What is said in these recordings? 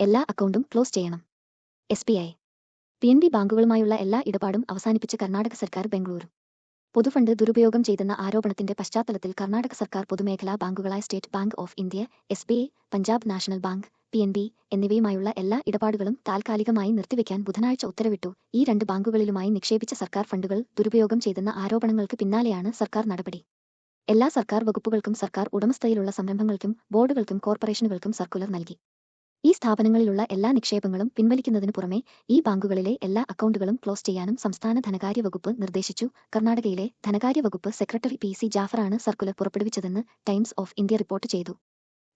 എല്ലാ അക്കൗണ്ടും ക്ലോസ് ചെയ്യണം. S B I P N B ബാങ്കുകളുമായുള്ള എല്ലാ ഇടപാടും അവസാനിപ്പിച്ച് കർണാടക സർക്കാർ ബംഗളൂരു. പൊതുഫണ്ട് ദുരുപയോഗം ചെയ്തെന്ന ആരോപണത്തിന്റെ പശ്ചാത്തലത്തിൽ കർണാടക സർക്കാർ പൊതുമേഖലാ ബാങ്കുകളായ state bank of India S B I Punjab national bank P N B എന്നിവയുമായുള്ള എല്ലാ ഇടപാടുകളും താൽക്കാലികമായി നിർത്തിവെക്കാൻ ബുധനാഴ്ച ഉത്തരവിട്ടു. ഈ രണ്ട് ബാങ്കുകളിലുമായി നിക്ഷേപിച്ച സർക്കാർ ഫണ്ടുകൾ ദുരുപയോഗം ചെയ്തെന്ന ആരോപണങ്ങൾക്ക് പിന്നാലെയാണ് സർക്കാർ നടപടി. എല്ലാ സർക്കാർ വകുപ്പുകൾക്കും സർക്കാർ ഉടമസ്ഥയിലുള്ള സംരംഭങ്ങൾക്കും ബോർഡുകൾക്കും കോർപ്പറേഷനുകൾക്കും സർക്കുലർ നൽകി. സ്ഥാപനങ്ങളിലുള്ള എല്ലാ നിക്ഷേപങ്ങളും പിൻവലിക്കുന്നതിനു പുറമെ ഈ ബാങ്കുകളിലെ എല്ലാ അക്കൗണ്ടുകളും ക്ലോസ് ചെയ്യാനും സംസ്ഥാന ധനകാര്യ വകുപ്പ് നിർദ്ദേശിച്ചു. കർണാടകയിലെ ധനകാര്യ വകുപ്പ് സെക്രട്ടറി പി സി ജാഫറാണ് സർക്കുലർ പുറപ്പെടുവിച്ചതെന്ന് ടൈംസ് ഓഫ് ഇന്ത്യ റിപ്പോർട്ട് ചെയ്തു.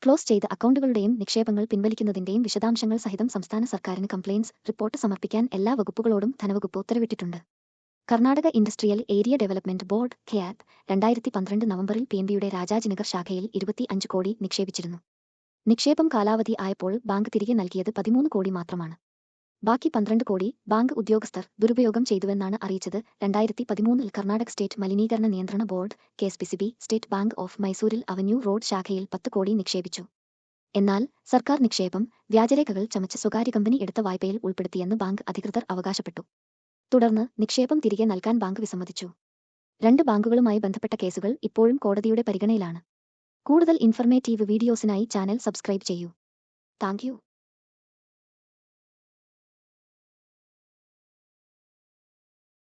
ക്ലോസ് ചെയ്ത അക്കൗണ്ടുകളുടെയും നിക്ഷേപങ്ങൾ പിൻവലിക്കുന്നതിന്റെയും വിശദാംശങ്ങൾ സഹിതം സംസ്ഥാന സർക്കാരിന് കംപ്ലയിൻസ് റിപ്പോർട്ട് സമർപ്പിക്കാൻ എല്ലാ വകുപ്പുകളോടും ധനവകുപ്പ് ഉത്തരവിട്ടിട്ടുണ്ട്. Karnataka industrial area development board ഖെയാത് രണ്ടായിരത്തി പന്ത്രണ്ട് നവംബറിൽ പി എൻ ബിയുടെ രാജാജിനഗർ ശാഖയിൽ ഇരുപത്തി അഞ്ച് കോടി നിക്ഷേപിച്ചിരുന്നു. നിക്ഷേപം കാലാവധി ആയപ്പോൾ ബാങ്ക് തിരികെ നൽകിയത് പതിമൂന്ന് കോടി മാത്രമാണ്. ബാക്കി പന്ത്രണ്ട് കോടി ബാങ്ക് ഉദ്യോഗസ്ഥർ ദുരുപയോഗം ചെയ്തുവെന്നാണ് അറിയിച്ചത്. രണ്ടായിരത്തി പതിമൂന്നിൽ കർണാടക സ്റ്റേറ്റ് മലിനീകരണ നിയന്ത്രണ board K S P C B state bank of മൈസൂരിൽ അവന്യൂ റോഡ് ശാഖയിൽ പത്ത് കോടി നിക്ഷേപിച്ചു. എന്നാൽ സർക്കാർ നിക്ഷേപം വ്യാജരേഖകൾ ചമച്ച് സ്വകാര്യ കമ്പനി എടുത്ത വായ്പയിൽ ഉൾപ്പെടുത്തിയെന്ന് ബാങ്ക് അധികൃതർ അവകാശപ്പെട്ടു. തുടർന്ന് നിക്ഷേപം തിരികെ നൽകാൻ ബാങ്ക് വിസമ്മതിച്ചു. രണ്ട് ബാങ്കുകളുമായി ബന്ധപ്പെട്ട കേസുകൾ ഇപ്പോഴും കോടതിയുടെ പരിഗണനയിലാണ്. കൂടുതൽ ഇൻഫർമേറ്റീവ് വീഡിയോസിനായി ചാനൽ സബ്സ്ക്രൈബ് ചെയ്യൂ. താങ്ക്